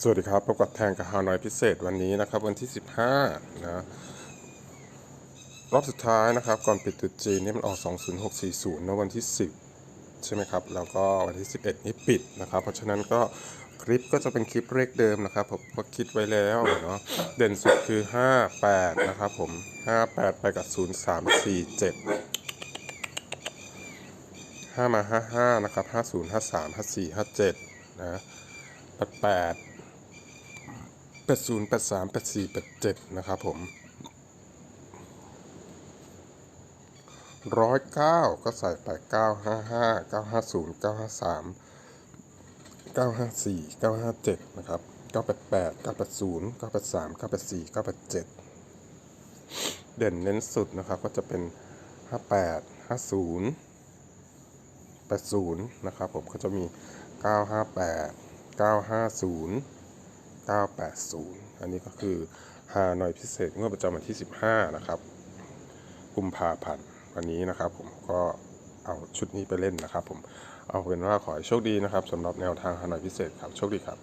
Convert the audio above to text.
สวัสดีครับพบกับแทงกับฮานอยพิเศษวันนี้นะครับ วันที่ 15นะรอบสุดท้ายนะครับ ก่อนปิดตุจีนนี่มันออก 20640นะวันที่ 10 ใช่ไหมครับ แล้วก็วันที่ 11 นี้ปิดนะครับ เพราะฉะนั้นก็คลิปก็จะเป็นคลิปเลขเดิมนะครับผมก็คิดไว้แล้วเนาะเด่นสุดคือ 58 นะครับผม 58 ไปกับ 0347 5 มา 55 นะครับ 50 53 54 57 นะ88 80 83 84 87นะครับผมร้อยเก้าก็ใส่ไปเก้าห้าห้าเก้าห้าศูนย์เก้าห้าสามเก้าห้าสี่เก้าห้าเจ็ดนะครับเก้าแปดแปดเก้าแปดศูนย์เก้าแปดสามเก้าแปดสี่เก้าแปดเจ็ดเด่นเน้นสุดนะครับก็จะเป็นห้าแปดห้าศูนย์ แปดศูนย์นะครับผมก็จะมีเก้าห้าแปดเก้าห้าศูนย์เก้าแปดศูนย์อันนี้ก็คือฮานอยพิเศษงวดประจำวันที่สิบห้านะครับกุมภาพันธ์วันนี้นะครับผมก็เอาชุดนี้ไปเล่นนะครับผมเอาเป็นว่าขอให้โชคดีนะครับสำหรับแนวทางฮานอยพิเศษครับโชคดีครับ